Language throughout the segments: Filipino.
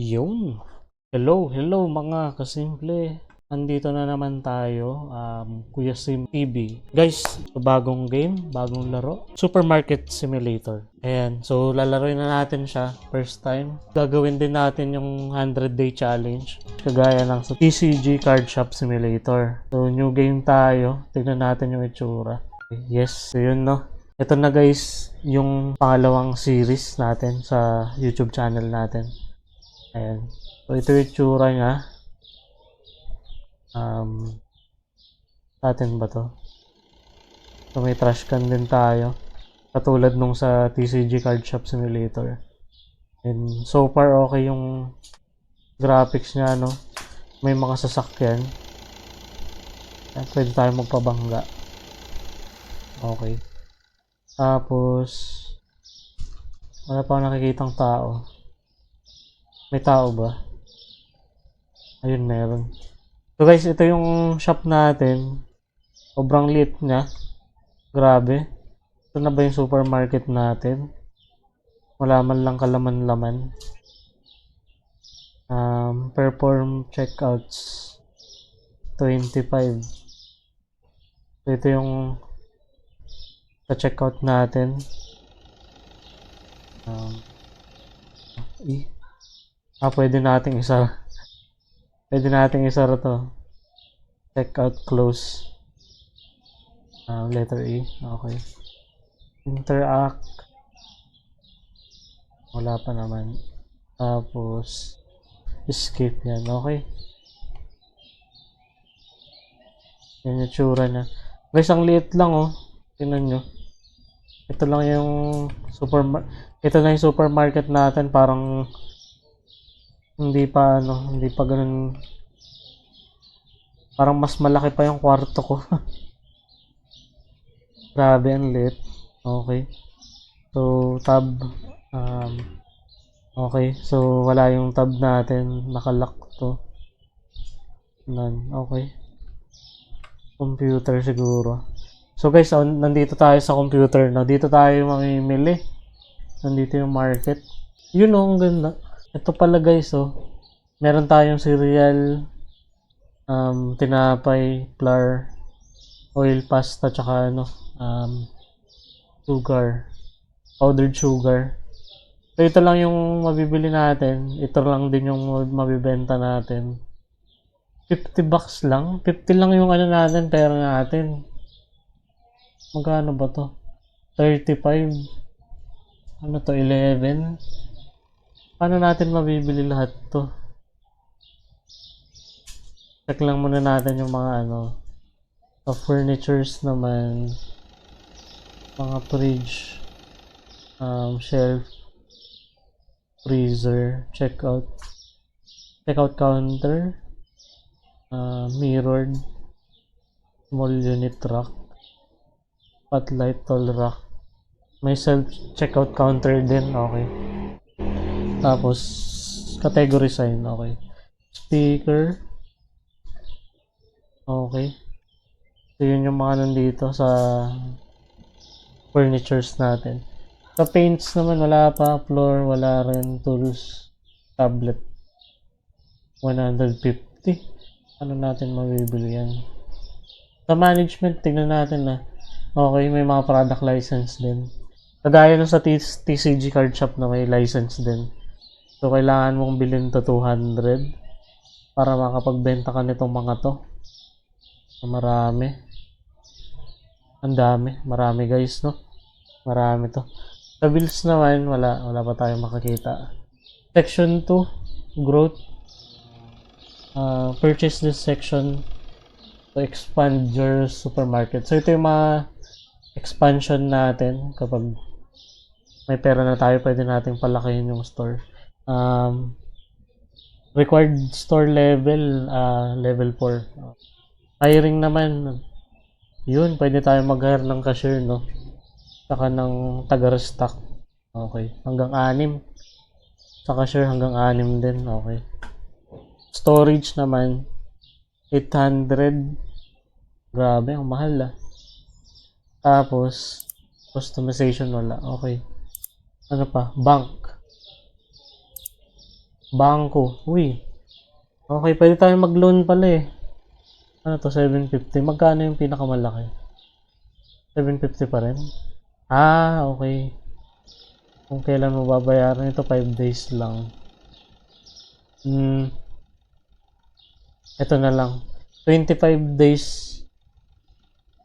Yung. Hello, hello mga kasimple. Andito na naman tayo, um, Kuya Sim TV. Guys, bagong game, bagong laro. Supermarket Simulator. Ayan, so lalaroin na natin siya first time. Gagawin din natin yung 100 day challenge. Kagaya ng sa TCG Card Shop Simulator. So new game tayo. Tignan natin yung itsura. Yes, so yun no. Ito na guys, yung pangalawang series natin sa YouTube channel natin. Ayan. So, ito yung tsura niya. Um, atin ba to? So, may trash can din tayo. Katulad nung sa TCG Card Shop Simulator. And so far, okay yung graphics niya, no? May mga sasakyan. Ayan, pwede tayo magpabangga. Okay. Tapos, wala pa nakikitang tao. May tao ba? Ayun, meron. So guys, ito yung shop natin. Sobrang liit niya. Grabe. Ito na ba yung supermarket natin? Wala man lang kalaman-laman. Um, perform checkouts. 25. So ito yung sa checkout natin. Um, eh. Ah, pwede nating isa. Pwede nating isa to. Checkout close. Um, letter E. Okay. Interact. Wala pa naman. Tapos, escape yan. Okay. Yan yung tsura niya. Guys, ang liit lang oh. Tingnan nyo. Ito lang yung super ito na yung supermarket natin parang hindi pa ano, hindi pa ganun parang mas malaki pa yung kwarto ko. Grabe ang lit. Okay. So tab um Okay, so wala yung tab natin, nakalock to. None. Okay. Computer siguro. So guys, oh, nandito tayo sa computer na. Dito tayo mamimili. Nandito yung market. Yun oh, ang ganda. Ito pala guys, oh. Meron tayong cereal, um, tinapay, flour, oil pasta, tsaka ano, um, sugar, powdered sugar. So ito lang yung mabibili natin. Ito lang din yung mabibenta natin. 50 bucks lang. 50 lang yung ano natin, pera natin. Magkano ba to? 35. Ano to? 11. Paano natin mabibili lahat to? Check lang muna natin yung mga ano. Sa furnitures naman. Mga fridge. Um, shelf. Freezer. Checkout. Checkout counter. Uh, mirrored. Small unit rack spotlight tall rack may self checkout counter din okay tapos category sign okay. Speaker. Okay. So yun yung mga nandito sa furnitures natin. Sa paints naman wala pa. Floor wala rin. Tools tablet. 150 ano natin mabibili yan? Sa management tingnan natin na. Okay, may mga product license din. Kagaya nung sa TCG card shop na may license din. So, kailangan mong bilhin to 200 para makapagbenta ka nitong mga to. Marami. Ang dami. Marami guys, no? Marami to. Sa bills naman, wala. Wala pa tayong makakita. Section 2, growth. Uh, purchase this section to expand your supermarket. So, ito yung mga expansion natin kapag may pera na tayo pwede nating palakihin yung store um, required store level uh, level 4 hiring naman yun pwede tayo mag-hire ng cashier no saka ng taga-restock okay hanggang 6 sa cashier hanggang 6 din okay storage naman 800 grabe ang mahal ah tapos, customization wala. Okay. Ano pa? Bank. Bangko. Uy. Okay, pwede tayo mag-loan pala eh. Ano to, 750. Magkano yung pinakamalaki? 750 pa rin? Ah, okay. Kung kailan mo babayaran ito, 5 days lang. Hmm. Ito na lang. 25 days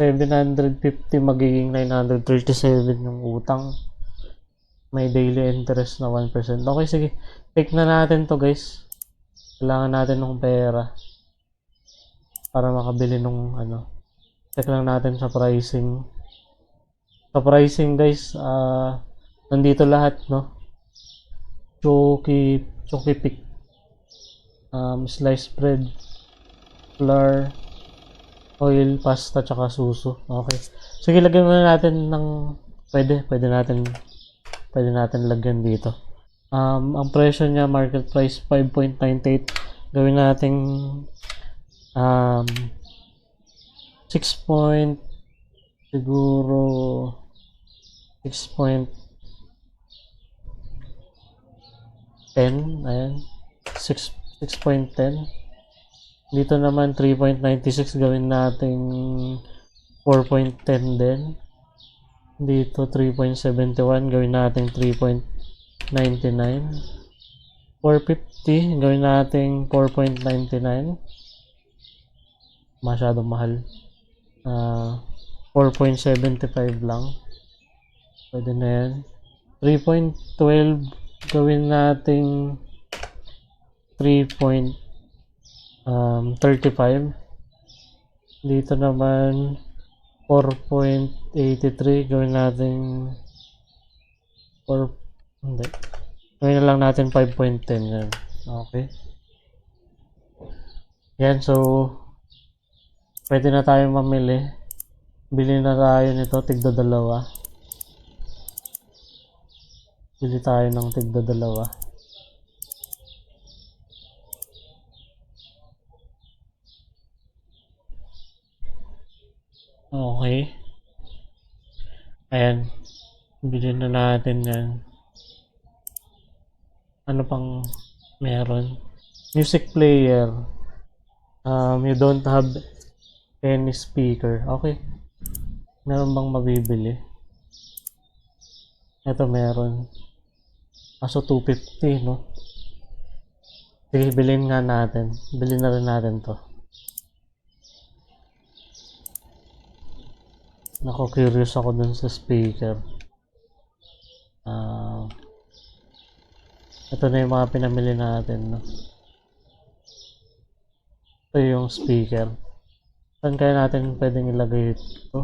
750 magiging 937 yung utang. May daily interest na 1%. Okay, sige. Take na natin to guys. Kailangan natin ng pera. Para makabili nung ano. Check lang natin sa pricing. Sa pricing guys, ah nandito lahat, no? Choki, choki pick. Um, sliced bread, flour, oil, pasta, tsaka suso. Okay. Sige, lagyan muna natin ng pwede, pwede natin pwede natin lagyan dito. Um, ang presyo niya, market price, 5.98. Gawin nating um, 6 point, siguro 6 point 10. Ayan. 6, 6.10. Dito naman, 3.96 gawin nating 4.10 din. Dito, 3.71 gawin nating 3.10. 99 450, gawin nating 4.99. Masyadong mahal. Ah, uh, 4.75 lang. Pwede na yan. 3.12, gawin nating 3.35. Um, Dito naman, 4.83, gawin natin 4 hindi gawin na lang natin 5.10 yan okay yan so pwede na tayo mamili bili na tayo nito tigda dalawa bili tayo ng tigda dalawa Okay. Ayan. Bilhin na natin yan. Ano pang meron? Music player. Um, you don't have any speaker. Okay. Meron bang mabibili? Ito meron. Kaso 250, no? Sige, bilhin nga natin. Bilhin na rin natin to. Nako, curious ako dun sa speaker. Ah. Ito na yung mga pinamili natin, no? Ito yung speaker. Saan kaya natin pwedeng ilagay ito?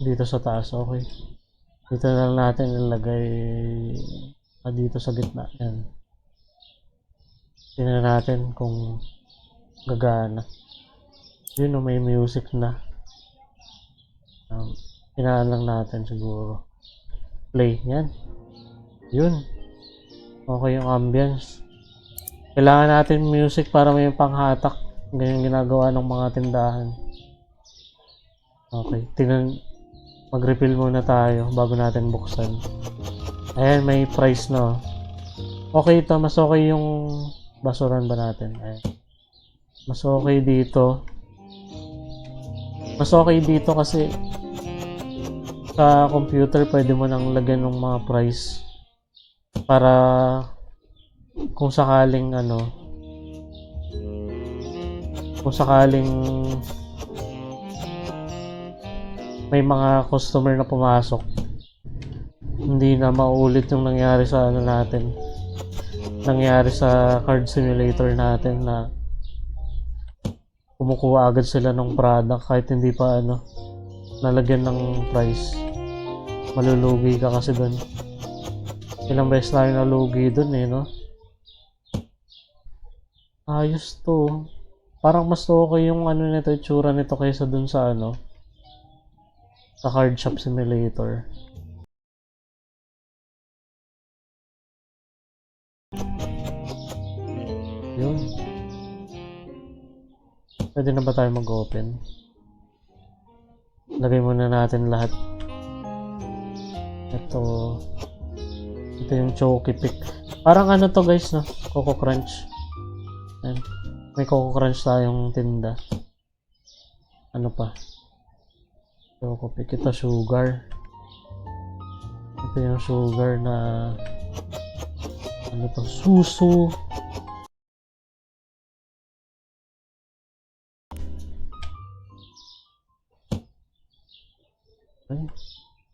Dito sa taas, okay. Dito na natin ilagay ah, dito sa gitna. Yan. Tingnan natin kung gagana. Yun may music na. Um, Pinaan lang natin siguro. Play. Yan. Yun. Okay yung ambience. Kailangan natin music para may panghatak. Ganyan ginagawa ng mga tindahan. Okay. Tingnan. Mag-refill muna tayo bago natin buksan. Ayan, may price na. oh. Okay ito. Mas okay yung basuran ba natin. Ayan. Mas okay dito. Mas okay dito kasi sa computer pwede mo nang lagyan ng mga price para kung sakaling ano kung sakaling may mga customer na pumasok hindi na maulit yung nangyari sa ano natin nangyari sa card simulator natin na kumukuha agad sila ng product kahit hindi pa ano nalagyan ng price malulugi ka kasi doon ilang beses tayo nalugi doon eh no? Ayos to. Parang mas okay yung ano nito itsura nito kaysa doon sa ano sa card shop simulator. Yun. Pwede na ba tayo mag-open? Lagay muna natin lahat. Ito. Ito yung Choki Pick. Parang ano to guys, no? Coco Crunch. Ayan. May Coco Crunch tayong tinda. Ano pa? Choco Pick. Ito sugar. Ito yung sugar na ano to? Susu. Ay.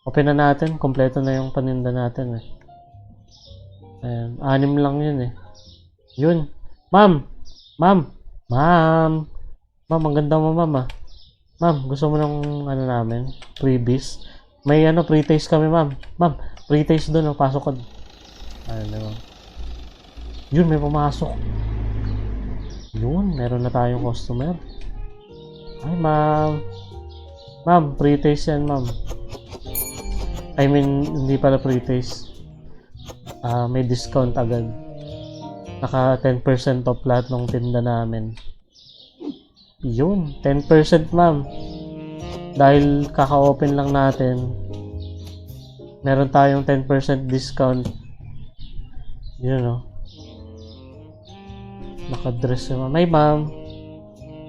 Open na natin. Kompleto na yung paninda natin eh. Ayan. Anim lang yun eh. Yun. Ma'am! Ma'am! Ma'am! Ma'am, ang ganda mo ma'am ah. Ma'am, gusto mo ng ano namin? Freebies? May ano, pre-taste kami ma'am. Ma'am, pre-taste doon. Oh, pasok ko. Ayun na. Yun, may pumasok. Yun, meron na tayong customer. Ay, ma'am. Ma'am, pre-taste yan, ma'am. I mean, hindi pala pre-taste. Ah, may discount agad. Naka 10% off lahat ng tinda namin. Yun, 10% ma'am. Dahil kaka-open lang natin, meron tayong 10% discount. Yun o. Nakadress si ma'am. Ay ma'am.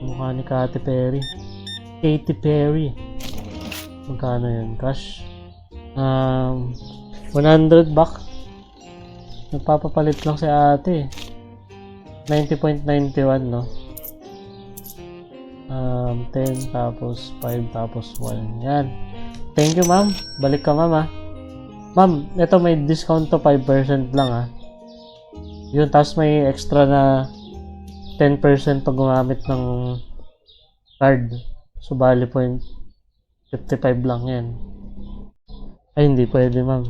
Mukha ni Katy Perry. Katy Perry. Magkano yun? Cash? Um, 100 back. Nagpapapalit lang si ate. 90.91 no? Um, 10 tapos 5 tapos 1. Yan. Thank you ma'am. Balik ka ma'am ah. Ma'am, ito may discount to 5% lang ah. Yun, tapos may extra na 10% pag gumamit ng card. So, bali point 55 lang yan. Ay, hindi pwede ma'am.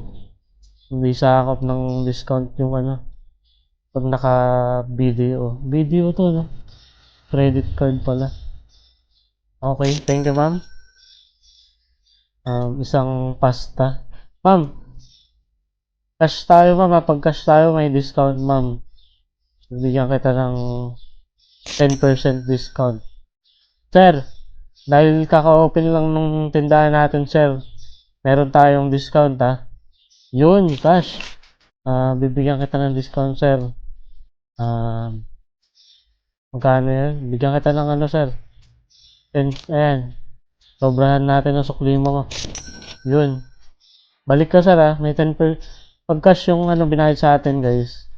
Hindi sakop ng discount yung ano. Pag naka-video. Video to, no? Credit card pala. Okay, thank you ma'am. Um, isang pasta. Ma'am, cash tayo ma'am. ha? Pag cash tayo, may discount ma'am. Bigyan kita ng 10% discount. Sir, dahil kaka-open lang nung tindahan natin, sir. Meron tayong discount, ha? Yun, cash. Ah, bibigyan kita ng discount, sir. Ah, magkano yan? Bigyan kita ng ano, sir? 10, ayan. Sobrahan natin ang sukli mo. Yun. Balik ka, sir, ha? May 10 per... Pag cash yung ano, binayad sa atin, guys.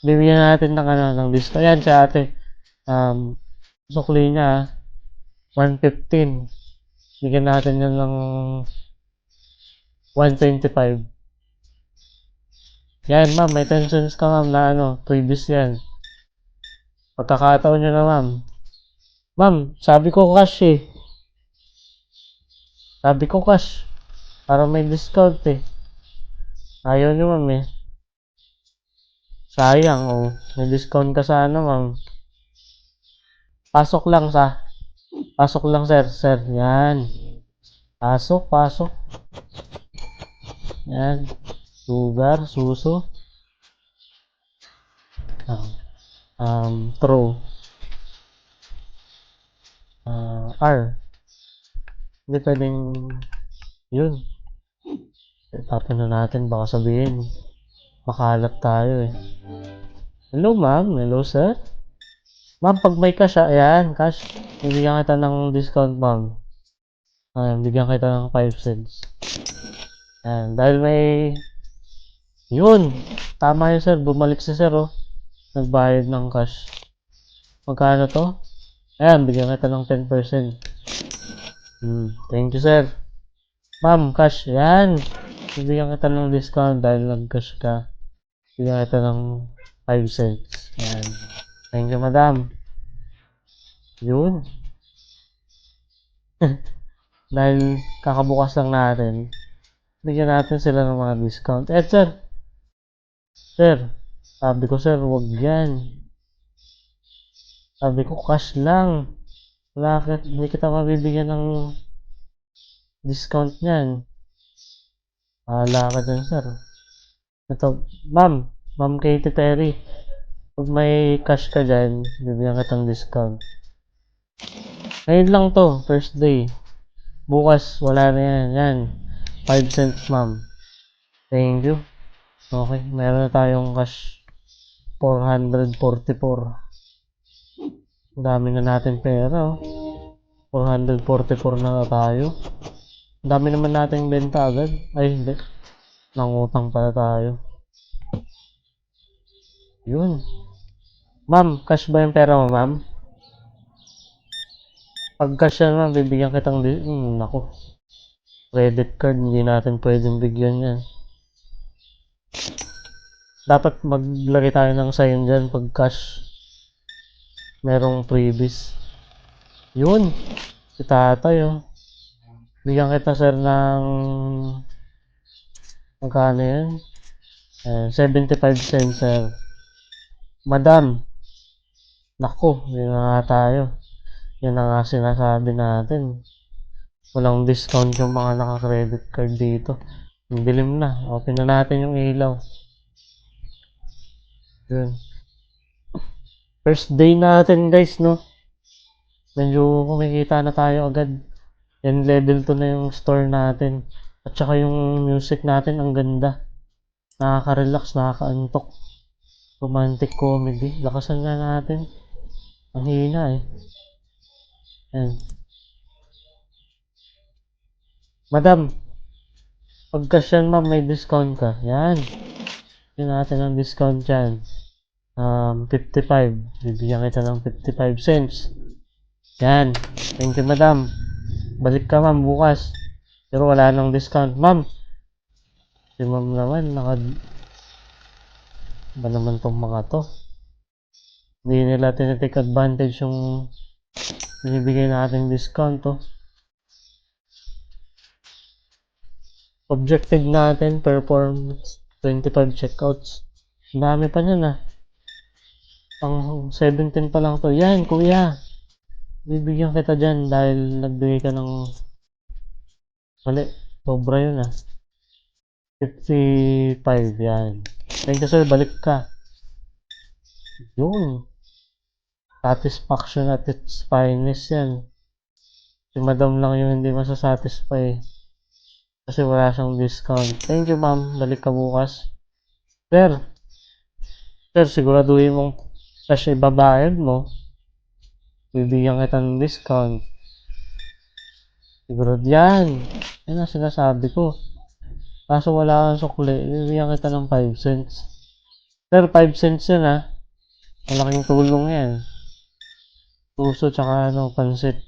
Bibigyan natin ng ano, ng discount. Ayan, sa ate. Um, sukli niya, ha? 115. Bigyan natin yan ng 125. Yan, ma'am. May 10 cents ka, ma'am, na ano, previous yan. Pagkakataon nyo na, ma'am. Ma'am, sabi ko cash eh. Sabi ko cash. Para may discount eh. Ayaw nyo, ma'am eh. Sayang, oh. May discount ka sana, ma'am. Pasok lang sa Pasok lang, sir. Sir, yan. Pasok, pasok. Yan. Sugar, suso. Um, um, throw. Ah, R. Hindi pwedeng yun. Tapon na natin. Baka sabihin, makalat tayo eh. Hello, ma'am. Hello, sir. Ma'am, pag may cash, ah, ayan, cash. Bibigyan kita ng discount, ma'am. Ayan, bigyan kita ng 5 cents. Ayan, dahil may... Yun! Tama yun, sir. Bumalik si sir, oh. Nagbayad ng cash. Magkano to? Ayan, bigyan kita ng 10%. Hmm, thank you, sir. Ma'am, cash. Ayan. Bibigyan kita ng discount dahil nag-cash ka. Bigyan kita ng 5 cents. Ayan. Thank you, madam. Yun. Dahil kakabukas lang natin, bigyan natin sila ng mga discount. Eh, sir. Sir, sabi ko, sir, wag yan. Sabi ko, cash lang. Wala ka, hindi kita mabibigyan ng discount niyan. Bahala ka dun, sir. Ito, ma'am, ma'am Katy Perry. Pag may cash ka dyan, bibigyan kitang discount. Ngayon lang to, first day. Bukas, wala na yan. Yan. 5 cents, ma'am. Thank you. Okay, meron na tayong cash 444. Ang dami na natin pera, oh. 444 na tayo. Ang dami naman nating benta agad. Ay, hindi. Nangutang pala tayo. Yun. Ma'am, cash ba yung pera mo, ma'am? Pag cash yan, ma'am, bibigyan kitang... Hmm, naku. Credit card, hindi natin pwedeng bigyan yan. Dapat maglagay tayo ng sign dyan pag cash. Merong freebies. Yun. Si tatay, oh. Bigyan kita, sir, ng... Magkano yan? Eh, 75 cents, sir. Madam. Naku, yun na nga tayo. Yan na nga sinasabi natin. Walang discount yung mga naka-credit card dito. Ang dilim na. Open na natin yung ilaw. Yun. First day natin guys, no? Medyo kumikita na tayo agad. Yan level 2 na yung store natin. At saka yung music natin, ang ganda. Nakaka-relax, nakaka-antok. Romantic comedy. Lakasan nga natin. Ang hina eh. Yan. Madam, pagkas yan ma'am, may discount ka. Yan. Bigyan natin ng discount yan. Um, 55. Bibigyan kita ng 55 cents. Yan. Thank you, madam. Balik ka, ma'am, bukas. Pero wala nang discount. Ma'am, si ma'am naman, naka... Ba naman tong mga to? Hindi nila tinitake advantage yung binibigay nating discount, to. Objective natin, performance 25 checkouts. Dami pa niyan ah. Pang 17 pa lang to. Yan, kuya. Bibigyan kita dyan dahil nagbigay ka ng... Mali. Sobra yun ah. 55. Yan. Thank you sir. Balik ka. Yun. Satisfaction at its finest yan. Si madam lang yung hindi masasatisfy. Kasi wala siyang discount. Thank you, ma'am. Balik ka bukas. Sir. Sir, siguraduhin mong cash ibabayad mo. Bibigyan kita ng discount. Sigurad yan. Yan ang sinasabi ko. Kaso wala kang sukli. Bibigyan kita ng 5 cents. Sir, 5 cents yan ha. Malaking tulong yan. Puso tsaka ano, pansit.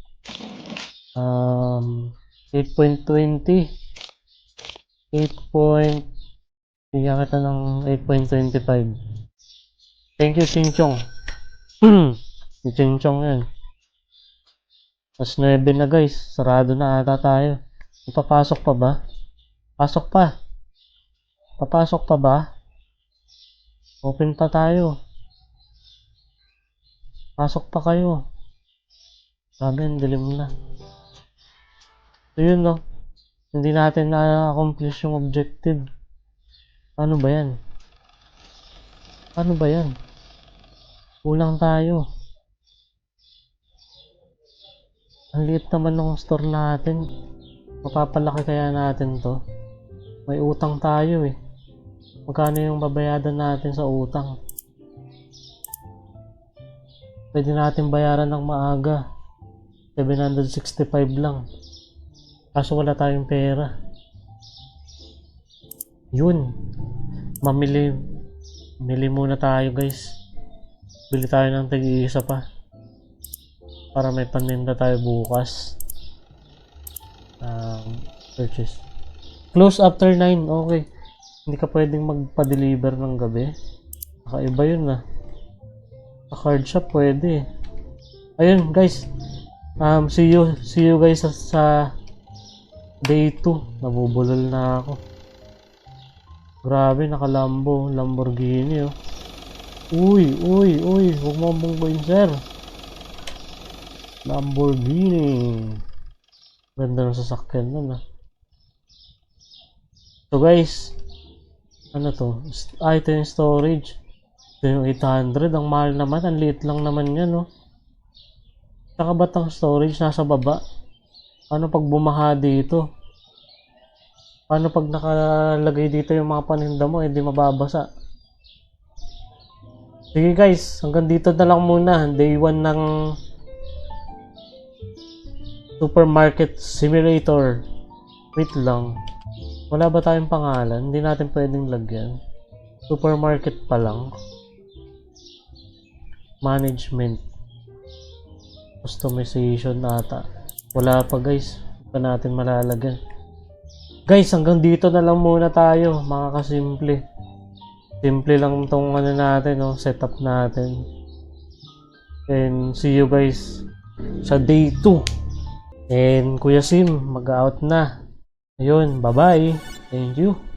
Um, 8.20. 8 point bigyan kita ng 8.25 thank you Chinchong si Chinchong yan. Tas 9 na guys. Sarado na ata tayo. Papasok pa ba? Pasok pa. Papasok pa ba? Open pa tayo. Pasok pa kayo. Sabi ang dilim na. So yun no hindi natin na-accomplish yung objective. Paano ba yan? Paano ba yan? Kulang tayo. Ang liit naman ng store natin. Mapapalaki kaya natin to. May utang tayo eh. Magkano yung babayadan natin sa utang? Pwede natin bayaran ng maaga. 765 lang. Kaso wala tayong pera. Yun. Mamili. Mili muna tayo guys. Bili tayo ng tig-iisa pa. Para may paninda tayo bukas. Um, purchase. Close after 9. Okay. Hindi ka pwedeng magpa-deliver ng gabi. Kakaiba yun ah. Sa card shop pwede. Ayun guys. Um, see you, see you guys sa, sa Day 2, nabubulol na ako. Grabe, nakalambo. Lamborghini, oh. Uy, uy, uy. Huwag mo bunggoyin, sir. Lamborghini. Ganda ng sasakyan nun, ah. So, guys. Ano to? Yung storage. Ito yung 800. Ang mahal naman. Ang liit lang naman yan, oh. Saka ba't ang storage nasa baba? Ano pag bumaha dito? Paano pag nakalagay dito yung mga paninda mo, hindi mababasa? Sige guys, hanggang dito na lang muna. Day 1 ng Supermarket Simulator. Wait lang. Wala ba tayong pangalan? Hindi natin pwedeng lagyan. Supermarket pa lang. Management. Customization ata. Wala pa guys. Hindi pa natin malalagyan. Guys, hanggang dito na lang muna tayo, mga kasimple. Simple lang tong ano natin, no, setup natin. And see you guys sa day 2. And Kuya Sim, mag-out na. Ayun, bye-bye. Thank you.